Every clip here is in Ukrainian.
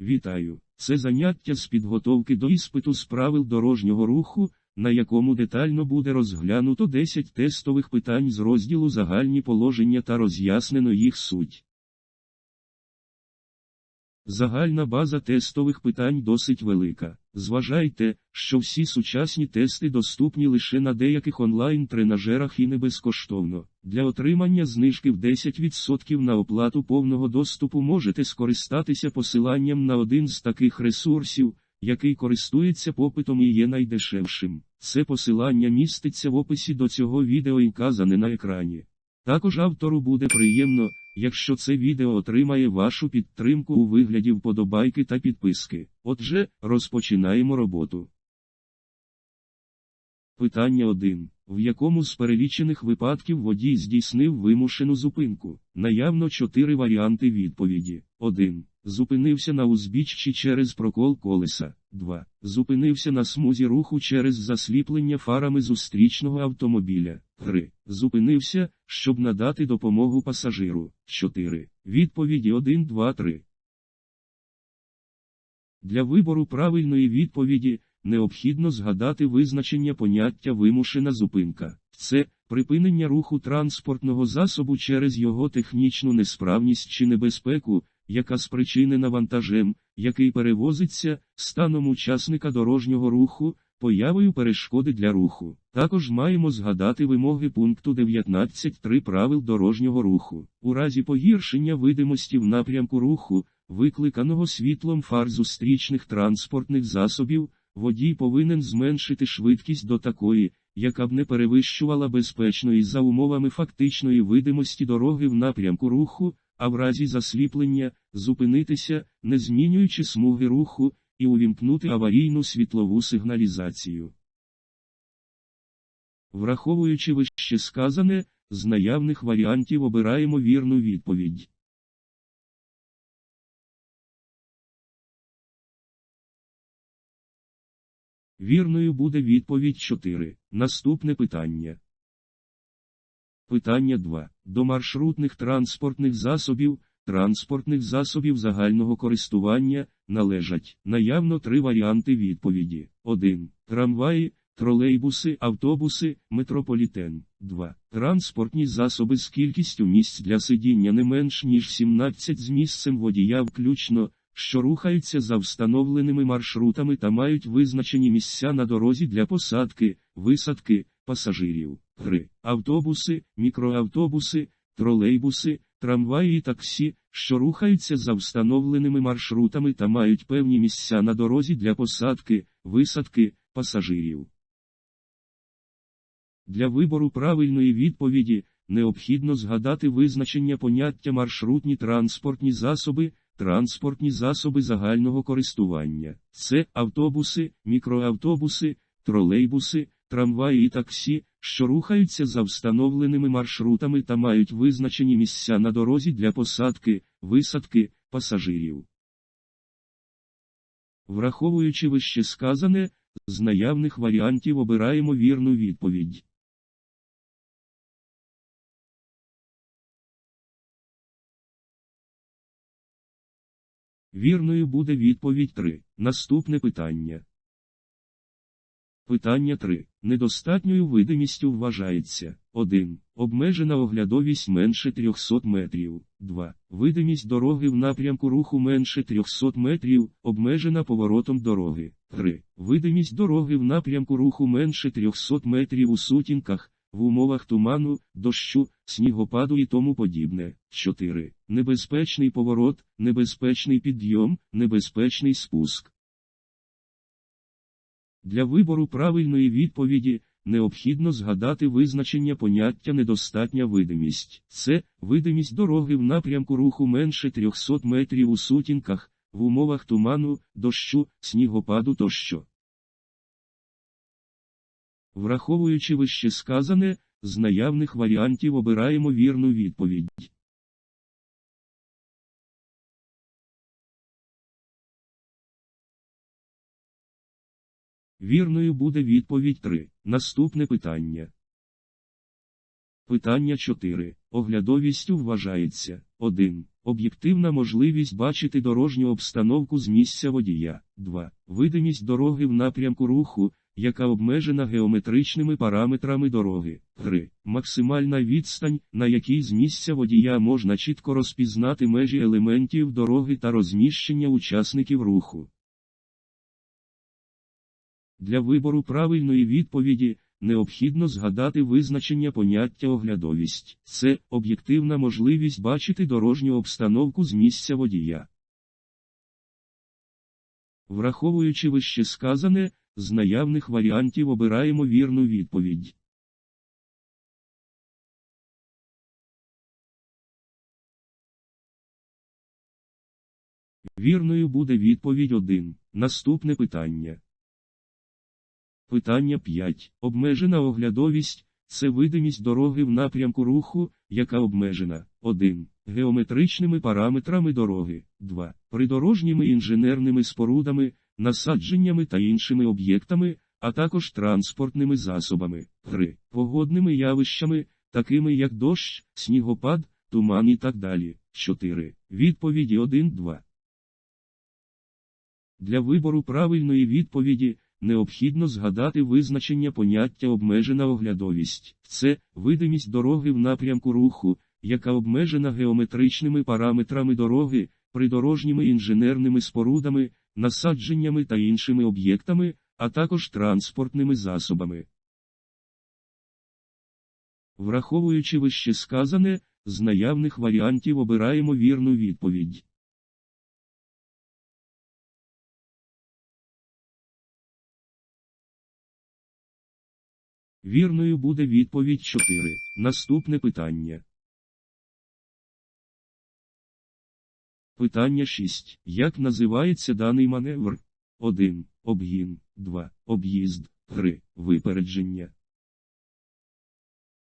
Вітаю! Це заняття з підготовки до іспиту з правил дорожнього руху, на якому детально буде розглянуто 10 тестових питань з розділу загальні положення та роз'яснено їх суть. Загальна база тестових питань досить велика. Зважайте, що всі сучасні тести доступні лише на деяких онлайн-тренажерах і не безкоштовно. Для отримання знижки в 10% на оплату повного доступу можете скористатися посиланням на один з таких ресурсів, який користується попитом і є найдешевшим. Це посилання міститься в описі до цього відео і вказане на екрані. Також автору буде приємно, якщо це відео отримає вашу підтримку у вигляді вподобайки та підписки. Отже, розпочинаємо роботу. Питання 1. В якому з перелічених випадків водій здійснив вимушену зупинку? Наявно чотири варіанти відповіді. 1. Зупинився на узбіччі через прокол колеса. 2. Зупинився на смузі руху через засліплення фарами зустрічного автомобіля. 3. Зупинився, щоб надати допомогу пасажиру. 4. Відповіді 1, 2, 3. Для вибору правильної відповіді необхідно згадати визначення поняття вимушена зупинка. Це припинення руху транспортного засобу через його технічну несправність чи небезпеку, яка спричинена вантажем, який перевозиться, станом учасника дорожнього руху, появою перешкоди для руху. Також маємо згадати вимоги пункту 19.3 правил дорожнього руху. У разі погіршення видимості в напрямку руху, викликаного світлом фар зустрічних транспортних засобів, водій повинен зменшити швидкість до такої, яка б не перевищувала безпечної за умовами фактичної видимості дороги в напрямку руху, а в разі засліплення, зупинитися, не змінюючи смуги руху, і увімкнути аварійну світлову сигналізацію. Враховуючи вище сказане, з наявних варіантів обираємо вірну відповідь. Вірною буде відповідь 4. Наступне питання. Питання 2. До маршрутних транспортних засобів, транспортних засобів загального користування, належать наявно три варіанти відповіді. 1. Трамваї, тролейбуси, автобуси, метрополітен. 2. Транспортні засоби з кількістю місць для сидіння не менш ніж 17 з місцем водія включно, що рухаються за встановленими маршрутами та мають визначені місця на дорозі для посадки, висадки, пасажирів. 3. Автобуси, мікроавтобуси, тролейбуси, трамваї і таксі, що рухаються за встановленими маршрутами та мають певні місця на дорозі для посадки, висадки, пасажирів. Для вибору правильної відповіді необхідно згадати визначення поняття маршрутні транспортні засоби, транспортні засоби загального користування. Це автобуси, мікроавтобуси, тролейбуси, трамваї і таксі, що рухаються за встановленими маршрутами та мають визначені місця на дорозі для посадки, висадки, пасажирів. Враховуючи вище сказане, з наявних варіантів обираємо вірну відповідь. Вірною буде відповідь 3. Наступне питання. Питання 3. Недостатньою видимістю вважається 1. Обмежена оглядовість менше 300 метрів. 2. Видимість дороги в напрямку руху менше 300 метрів, обмежена поворотом дороги. 3. Видимість дороги в напрямку руху менше 300 метрів у сутінках, в умовах туману, дощу, снігопаду і тому подібне. 4. Небезпечний поворот, небезпечний підйом, небезпечний спуск. Для вибору правильної відповіді необхідно згадати визначення поняття недостатня видимість. Це видимість дороги в напрямку руху менше 300 метрів у сутінках, в умовах туману, дощу, снігопаду тощо. Враховуючи вище сказане, з наявних варіантів обираємо вірну відповідь. Вірною буде відповідь 3. Наступне питання. Питання 4. Оглядовістю вважається 1. Об'єктивна можливість бачити дорожню обстановку з місця водія. 2. Видимість дороги в напрямку руху, яка обмежена геометричними параметрами дороги. 3. Максимальна відстань, на якій з місця водія можна чітко розпізнати межі елементів дороги та розміщення учасників руху. Для вибору правильної відповіді необхідно згадати визначення поняття оглядовість. Це об'єктивна можливість бачити дорожню обстановку з місця водія. Враховуючи вище сказане, з наявних варіантів обираємо вірну відповідь. Вірною буде відповідь 1. Наступне питання. Питання 5. Обмежена оглядовість це видимість дороги в напрямку руху, яка обмежена 1. Геометричними параметрами дороги, 2. Придорожніми інженерними спорудами, насадженнями та іншими об'єктами, а також транспортними засобами, 3. Погодними явищами, такими як дощ, снігопад, туман і так далі. 4. Відповіді 1-2. Для вибору правильної відповіді необхідно згадати визначення поняття обмежена оглядовість. Це видимість дороги в напрямку руху, яка обмежена геометричними параметрами дороги, придорожніми інженерними спорудами, насадженнями та іншими об'єктами, а також транспортними засобами. Враховуючи вище сказане, з наявних варіантів обираємо вірну відповідь. Вірною буде відповідь 4. Наступне питання. Питання 6. Як називається даний маневр? 1. Обгін. 2. Об'їзд. 3. Випередження.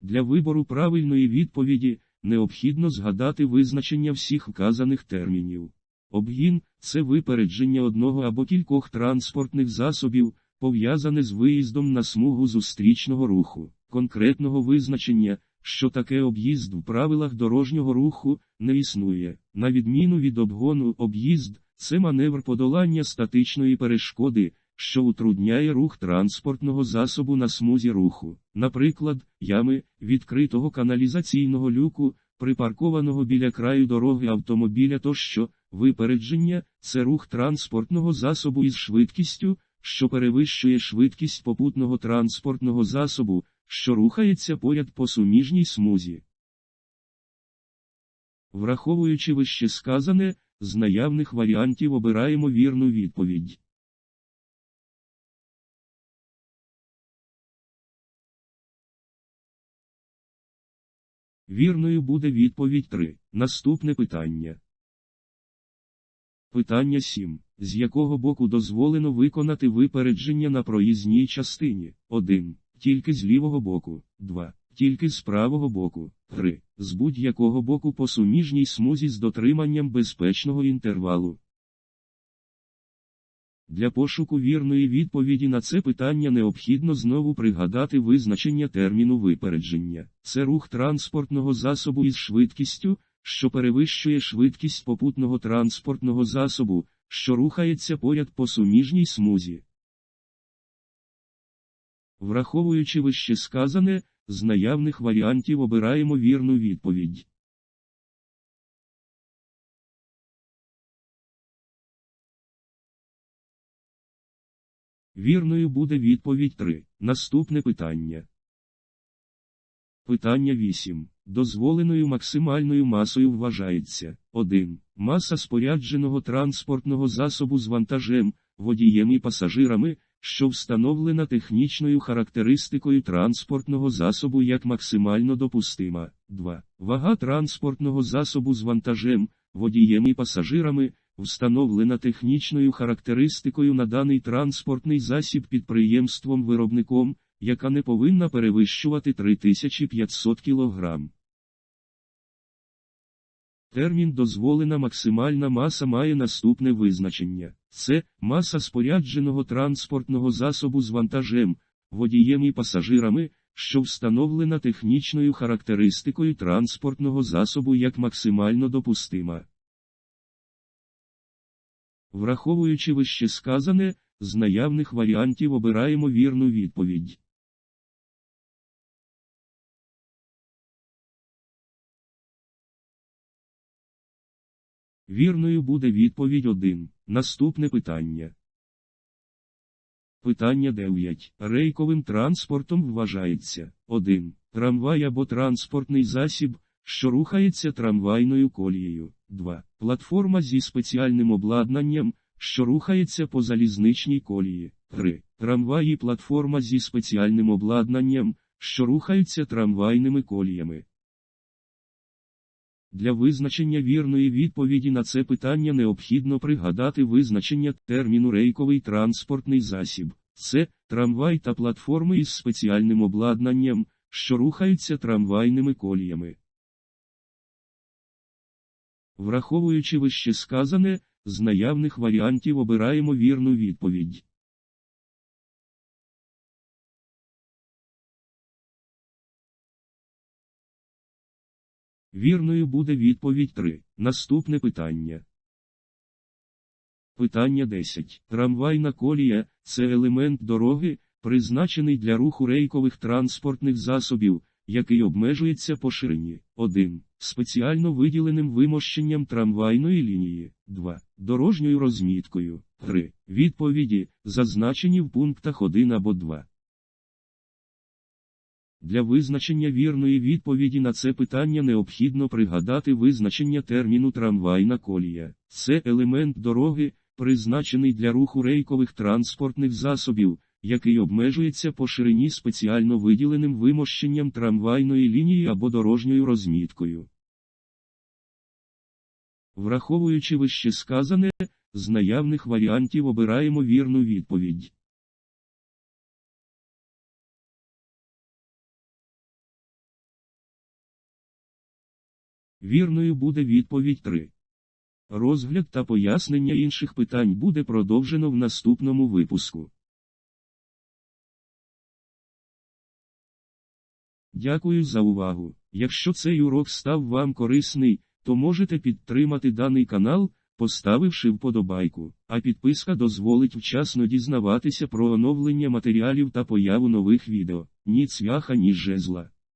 Для вибору правильної відповіді необхідно згадати визначення всіх вказаних термінів. Обгін це випередження одного або кількох транспортних засобів, пов'язане з виїздом на смугу зустрічного руху, конкретного визначення, що таке об'їзд в правилах дорожнього руху, не існує. На відміну від обгону об'їзд це маневр подолання статичної перешкоди, що утрудняє рух транспортного засобу на смузі руху, наприклад, ями, відкритого каналізаційного люку, припаркованого біля краю дороги автомобіля тощо, випередження це рух транспортного засобу із швидкістю, що перевищує швидкість попутного транспортного засобу, що рухається поряд по суміжній смузі. Враховуючи вище сказане, з наявних варіантів обираємо вірну відповідь. Вірною буде відповідь 3. Наступне питання. Питання 7. З якого боку дозволено виконати випередження на проїзній частині? 1. Тільки з лівого боку. 2. Тільки з правого боку. 3. З будь-якого боку по суміжній смузі з дотриманням безпечного інтервалу. Для пошуку вірної відповіді на це питання необхідно знову пригадати визначення терміну випередження. Це рух транспортного засобу із швидкістю, що перевищує швидкість попутного транспортного засобу, що рухається поряд по суміжній смузі. Враховуючи вище сказане, з наявних варіантів обираємо вірну відповідь. Вірною буде відповідь 3. Наступне питання. Питання 8. Дозволеною максимальною масою вважається 1. Маса спорядженого транспортного засобу з вантажем, водієм і пасажирами, що встановлена технічною характеристикою транспортного засобу як максимально допустима. 2. Вага транспортного засобу з вантажем, водієм і пасажирами, встановлена технічною характеристикою на даний транспортний засіб підприємством-виробником, яка не повинна перевищувати 3500 кг. Термін дозволена максимальна маса має наступне визначення. Це маса спорядженого транспортного засобу з вантажем, водієм і пасажирами, що встановлена технічною характеристикою транспортного засобу як максимально допустима. Враховуючи вище сказане, з наявних варіантів обираємо вірну відповідь. Вірною буде відповідь 1. Наступне питання. Питання 9. Рейковим транспортом вважається 1. Трамвай або транспортний засіб, що рухається трамвайною колією. 2. Платформа зі спеціальним обладнанням, що рухається по залізничній колії. 3. Трамвай і платформа зі спеціальним обладнанням, що рухаються трамвайними коліями. Для визначення вірної відповіді на це питання необхідно пригадати визначення терміну рейковий транспортний засіб. Це трамвай та платформи із спеціальним обладнанням, що рухаються трамвайними коліями. Враховуючи вище сказане, з наявних варіантів обираємо вірну відповідь. Вірною буде відповідь 3. Наступне питання. Питання 10. Трамвайна колія це елемент дороги, призначений для руху рейкових транспортних засобів, який обмежується по ширині. 1. Спеціально виділеним вимощенням трамвайної лінії. 2. Дорожньою розміткою. 3. Відповіді, зазначені в пунктах 1 або 2. Для визначення вірної відповіді на це питання необхідно пригадати визначення терміну трамвайна колія. Це елемент дороги, призначений для руху рейкових транспортних засобів, який обмежується по ширині спеціально виділеним вимощенням трамвайної лінії або дорожньою розміткою. Враховуючи вище сказане, з наявних варіантів обираємо вірну відповідь. Вірною буде відповідь 3. Розгляд та пояснення інших питань буде продовжено в наступному випуску. Дякую за увагу. Якщо цей урок став вам корисний, то можете підтримати даний канал, поставивши вподобайку, а підписка дозволить вчасно дізнаватися про оновлення матеріалів та появу нових відео. Ні цвяха, ні жезла.